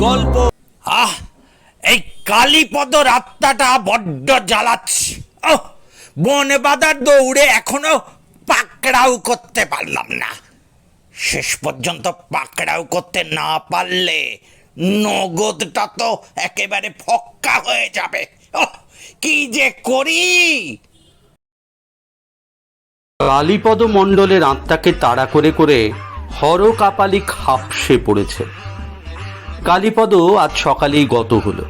গল্প। আহ, এই কালীপদর আত্মাটা বড্ড জ্বালাচ্ছে। ও বনে বাদার দৌড়ে এখনও পাকড়াও করতে পারলাম না। শেষ পর্যন্ত পাকড়াও করতে না পারলে নগদটা তো একেবারে ফক্কা হয়ে যাবে। কি যে করি? কালীপদ মণ্ডলের আত্মাকে তাড়া করে করে হর কাপালি খাপসে পড়েছে। কালীপদ আজ সকালেই গত হলো।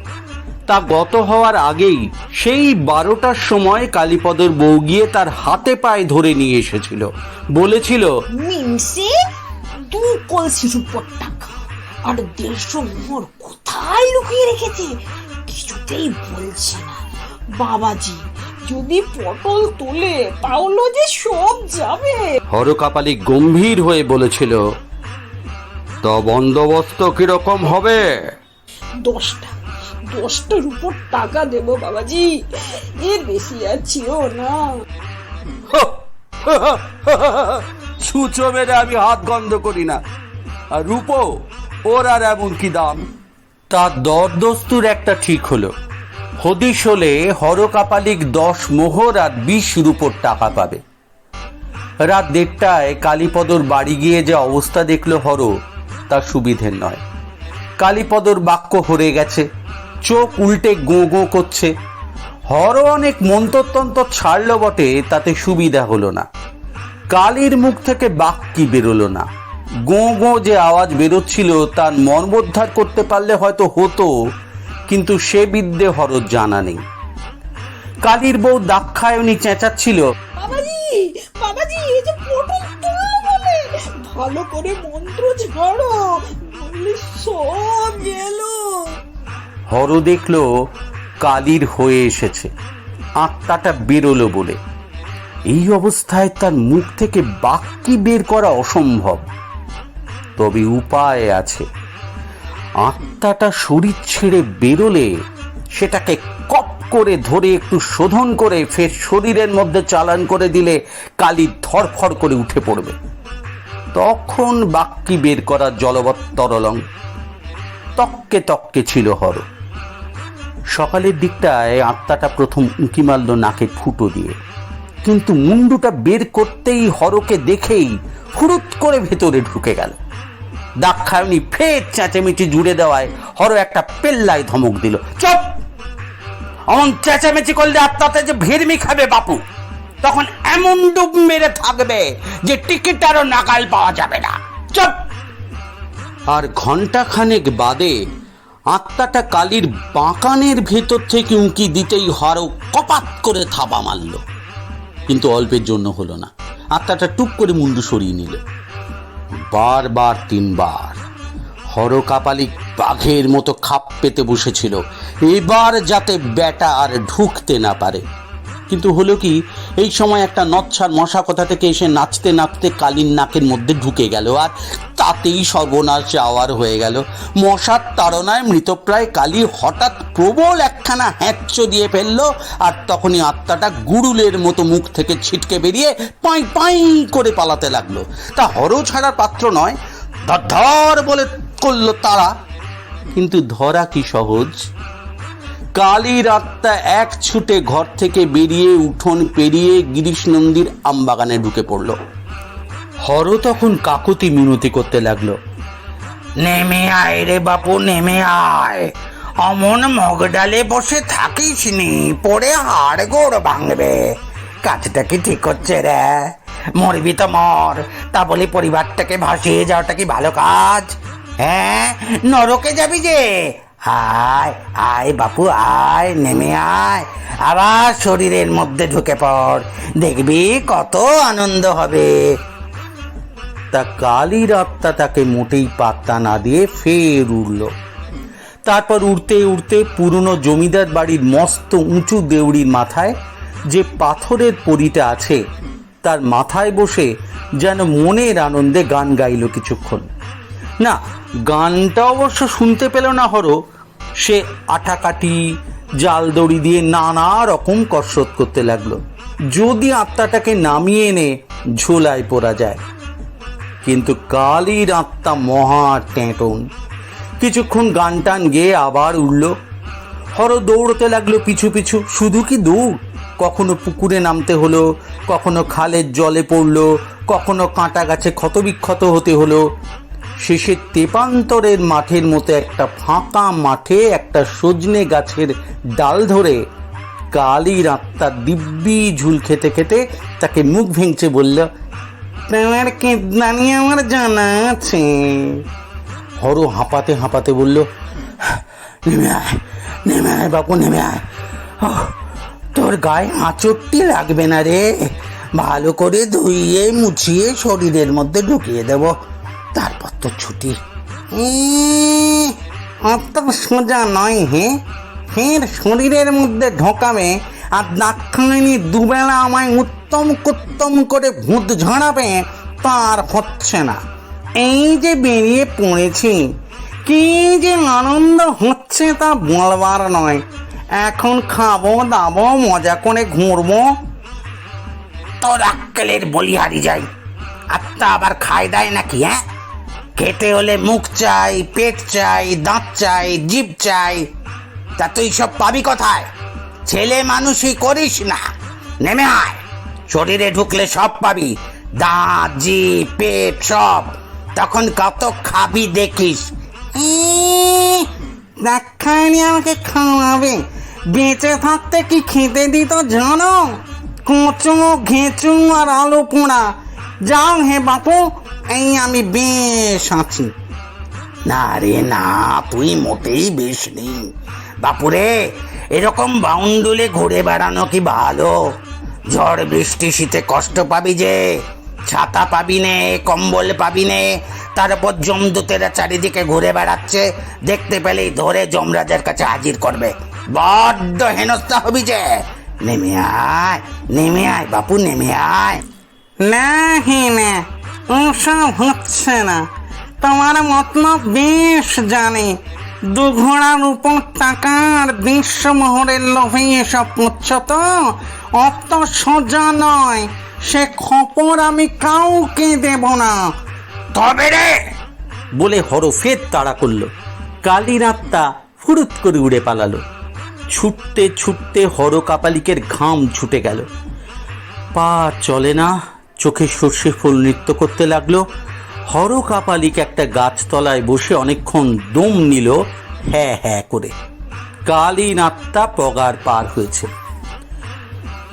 তা গত হওয়ার আগেই সেই বারোটার সময় কালীপদর বউ গিয়ে তার হাতে পায়ে ধরে নিয়ে এসেছিল। বলেছিল মিমসে দু কলসি রূপর টাকা আর দেড়শো মোহর কোথায় লুকিয়ে রেখেছে? কিছুতেই বলছে না। বাবাজি যদি পটল তোলে তাহলে যে সব যাবে। হর কাপালি গম্ভীর হয়ে বলেছিল তা বন্দোবস্ত কীরকম হবে? দশটা দশটা উপর টাকা দেবো বাবাজি। এ বেশি আর ছিল না। সূচো মেরে আমি হাত গন্ধ করি না। আর রূপো ওর আর এমন কি দাম? তার দরদস্তুর একটা ঠিক হলো। হদিশ হলে হরকাপালিক দশ মোহর আর বিশ রূপোর টাকা পাবে। রাত দেড়টায় কালীপদর বাড়ি গিয়ে যে অবস্থা দেখল হর তার সুবিধের নয়। কালীপদর বাক্য হরে গেছে, চোখ উল্টে গো গো করছে। হর অনেক মন্তরতন্ত্র ছাড়লো বটে, তাতে সুবিধা হলো না। কালীর মুখ থেকে বাক কি বেরোলো না। গো গো যে আওয়াজ বেরোচ্ছিল, তার মর্মোদ্ধার করতে পারলে হয়তো হতো, কিন্তু সে বিদ্যে হরর জানা নেই। কালীর বউ দাক্ষায়নী চেঁচাচ্ছিল ভালো করে মন্ত্র ঝাড়ো সব গেল। হর দেখল কালীর হয়ে এসেছে। আত্মাটা বেরোলো বলে। এই অবস্থায় তার মুখ থেকে বাক্যি বের করা অসম্ভব। তবে উপায় আছে। আত্মাটা শরীর ছেড়ে বেরোলে সেটাকে কপ করে ধরে একটু শোধন করে ফের শরীরের মধ্যে চালান করে দিলে কালি ধরফর করে উঠে পড়বে। তখন বাক্যি বের করা জলবৎ তরলং তককে তককে ছিল হর। সকালের দিকটায় আত্মাটা প্রথম উঁকি মারল নাকে ফুটো দিয়ে। কিন্তু মুন্ডুটা বের করতেই হরকে দেখেই ফুরুত করে ভেতরে ঢুকে গেল। দাক্ষায়নি ফের চেঁচামেচি জুড়ে দেওয়ায় হর একটা পেল্লায় ধমক দিল, চপ! অমন চেঁচামেচি করলে আত্মাতে যে ভেরমি খাবে বাপু! তখন এমন ডুব মেরে থাকবে যে টিকিট আরও নাগাল পাওয়া যাবে না। চপ! আর ঘণ্টা খানেক বাদে আত্মাটা কালির বাঁকানের ভেতর থেকে উঁকি দিতেই হরও কপাত করে থাবা মারল। কিন্তু অল্পের জন্য হলো না। আত্মাটা টুক করে মুন্ডু সরিয়ে নিল। বারবার তিনবার হর কাপালি বাঘের মতো খাপ পেতে বসেছিল। এবার যাতে ব্যাটা আর ঢুকতে না পারে। কিন্তু হলো কি এই সময় একটা নচ্ছার মশা কথা থেকে এসে নাচতে নাচতে কালির নাকের মধ্যে ঢুকে গেল আর তাতেই সর্বনাশ যাওয়ার হয়ে গেল। মশার তাড়নায় মৃতপ্রায় কালী হঠাৎ প্রবল একখানা হ্যাঁচ্চ দিয়ে ফেলল আর তখনই আত্মাটা গুড়ুলের মতো মুখ থেকে ছিটকে বেরিয়ে পাই পাই করে পালাতে লাগল। তা হরও ছাড়ার পাত্র নয় ধর বলে করল তারা। কিন্তু ধরা কি সহজ? কালীর আত্মা এক ছুটে ঘর থেকে বেরিয়ে উঠোন পেরিয়ে গিরিশ নন্দীর আমবাগানে ঢুকে পড়ল। হর তখন কাকুতি মিনতি করতে লাগল। নেমে আয় রে বাপু, নেমে আয়। অমন মগডালে বসে থাকিস নি, পড়ে হাড় গোড় ভাঙবে। কাজটা কি ঠিক হচ্ছে রে? মরবি তো মর, তা বলে পরিবারটাকে ভাসিয়ে যাওয়াটা কি ভালো কাজ? হ্যাঁ নরকে যাবি যে আয় আয় বাপু, আয়, নেমে আয়। আবার শরীরের মধ্যে ঢুকে পড়। দেখবি কত আনন্দ হবে। তা কালীর আত্মা তাকে মোটেই পাত্তা না দিয়ে ফের উড়ল। তারপর উড়তে উড়তে পুরনো জমিদার বাড়ির মস্ত উঁচু দেউড়ির মাথায় যে পাথরের পরিটা আছে, তার মাথায় বসে যেন মনের আনন্দে গান গাইল কিছুক্ষণ। না, গানটা অবশ্য শুনতে পেল না হরো। সে আটাকাটি জাল দড়ি দিয়ে নানা রকম কসরত করতে লাগল। যদি আত্মাটাকে নামিয়ে এনে ঝোলায় পড়া যায়। কিন্তু কালীর আত্মা মহা টেঁটন কিছুক্ষণ গান টান গেয়ে আবার উঠল। হর দৌড়তে লাগল পিছু পিছু। শুধু কি দৌড় কখনো পুকুরে নামতে হলো, কখনো খালের জলে পড়ল, কখনো কাঁটা গাছে ক্ষতবিক্ষত হতে হলো। শেষে তেপান্তরের মাঠের মতো একটা ফাঁকা মাঠে একটা সজনে গাছের ডাল ধরে কালির আত্মা দিব্যি ঝুল খেতে খেতে তাকে মুখ ভেঙচে বলল, তোমার কেদানি আমার জানা আছে। হর হাঁপাতে হাঁপাতে বলল, নেমে আয় নেমে আয় বাপু, নেমে আয়। তোর গায়ে আঁচড়টি লাগবে না রে। ভালো করে ধুইয়ে মুছিয়ে শরীরের মধ্যে ঢুকিয়ে দেব। তারপর তো ছুটি। অত সোজা নয় হে। ফের শরীরের মধ্যে ঢোকাবে আর দাক্ষিণী দুবেলা আমায় উত্তম কুত্তম করে ভূত ঝাড়াবে, তার হচ্ছে না। এই যে বেরিয়ে পড়েছি, কি যে আনন্দ হচ্ছে তা বলবার নয়। এখন খাব, দাবো, মজা করে ঘুরবো। তোর আক্কেলের বলিহারি যাই। আত্মা আবার খায় দেয় নাকি হ্যাঁ? খেতে হলে মুখ চাই, পেট চাই, দাঁত চাই, জিভ চাই। তা তুই সব পাবি কোথায়? ছেলে মানুষই করিস না, নেমে আয়। শরীরে ঢুকলে সব পাবি, দাঁত, জিভ, পেট সব। তখন কত খাবি দেখিস। দেখায়নি আমাকে খাওয়াবে। বেঁচে থাকতে কি খেতে দিত জানো? কোঁচো ঘেঁচু আর আলু পোড়া। যাও হে বাপু এই আমি বেশ আছি। না রে, না, তুই মোটেই বেশ নেই। বাপুরে, এরকম বাউন্ডুলে ঘুরে বেড়ানো কি ভালো? ঝড় বৃষ্টি, শীতে কষ্ট পাবি যে, ছাতা পাবি নে, কম্বল পাবি নে, তার উপর জমদূতেরা চারিদিকে ঘুরে বেড়াচ্ছে, দেখতে পেলেই ধরে যমরাজের কাছে হাজির করবে। বড্ড হেনস্থা হবি যে। নেমে আয় নেমে আয়, বাপু, নেমে আয়। না হে, না। ওসব হচ্ছে না। তোমার মতলব বেশ জানে। দু ঘোড়ার উপর টাকার বিশ্বমোহরের লোভে এসব করছ তো অত সোজা নয়। সে খবর আমি কাউকে দেব না। তবে রে! বলে হর ফের তাড়া করল। কালীর আত্মা ফুরুত করে উড়ে পালালো। ছুটতে ছুটতে হর কাপালিকের ঘাম ছুটে গেল। পা চলে না। চোখে সর্ষে ফুল নৃত্য করতে লাগল। হর কাপালিক একটা গাছতলায় বসে অনেকক্ষণ দম নিল হ্যাঁ হ্যাঁ করে। কালীন আত্মা পগার পার হয়েছে।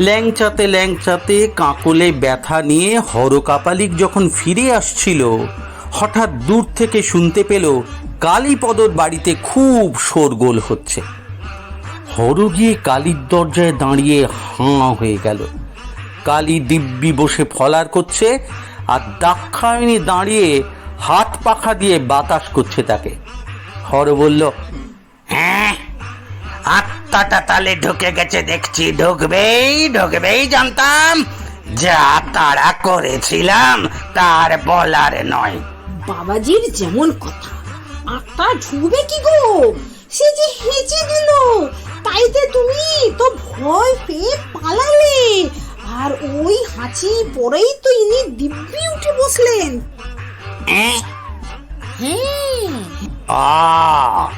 ল্যাংচাতে ল্যাংচাতে কাঁকলে ব্যথা নিয়ে হর কাপালিক যখন ফিরে আসছিল, হঠাৎ দূর থেকে শুনতে পেল কালীপদর বাড়িতে খুব শোরগোল হচ্ছে। হর গিয়ে কালীর দরজায় দাঁড়িয়ে হাঁ হয়ে গেল। কালী দিব্যি বসে ফলার করছে আর দাক্ষায়ণী দাঁড়িয়ে হাত পাখা দিয়ে বাতাস করছে তাকে। হর বলল হ্যাঁ আত্মাটা তালে ঢুকে গেছে, দেখছি ঢুকবেই ঢুকবেই জানতাম যা তারা করেছিলাম, তার বলার নয়। বাবাজির যেমন কথা, আত্মা ঢুকবে কি গো? সে যে হেঁচে দিল তাইতে তুমি তো ভয় পেয়ে পালালে। আর ওই হাঁচি পরেই তো ইনি দিব্যি উঠে বসলেন। হ্যাঁ। হ্যাঁ। ও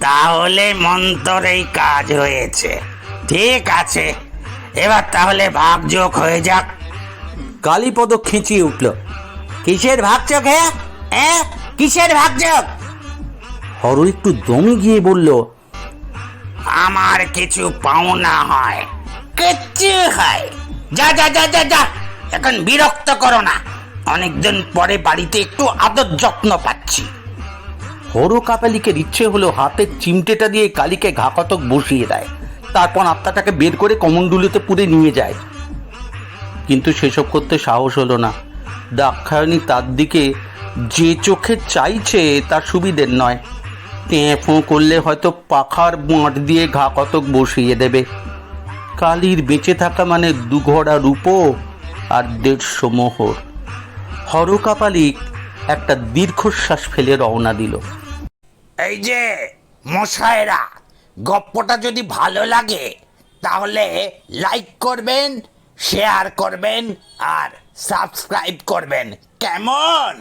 তাহলে মন্তরেই কাজ হয়েছে। ঠিক আছে। এবার তাহলে ভাগযোগ হয়ে যাক। কালীপদ খেঁচিয়ে উঠল। কিসের ভাগযোগ হ্যাঁ? হ্যাঁ? কিসের ভাগযোগ? হর একটু দমে গিয়ে বলল আমার কিছু পাওনা হয়। কিচ্ছু হয়। যা যা যা যা যা। এখন বিরক্ত করো না। অনেকদিন পরে বাড়িতে একটু আদর যত্ন পাচ্ছি। হর কাপালিকের ইচ্ছে হলো হাতের চিমটেটা দিয়ে কালীকে ঘাকতক বসিয়ে দেয়। তারপর আত্মাটাকে বের করে কমণ্ডুলিতে পুড়ে নিয়ে যায়। কিন্তু সেসব করতে সাহস হলো না। দাক্ষায়ণী তার দিকে যে চোখে চাইছে তার সুবিধের নয়। পেঁ ফোঁ করলে হয়তো পাখার বাঁট দিয়ে ঘাকতক বসিয়ে দেবে। কালীর বেঁচে থাকা মানে দুঘড়া রূপো আর দেড়শো মোহর। হরকাপালিক একটা দীর্ঘশ্বাস ফেলে রওনা দিল। এই যে মশাইরা গপ্পটা যদি ভালো লাগে, তাহলে লাইক করবেন শেয়ার করবেন আর সাবস্ক্রাইব করবেন। কেমন?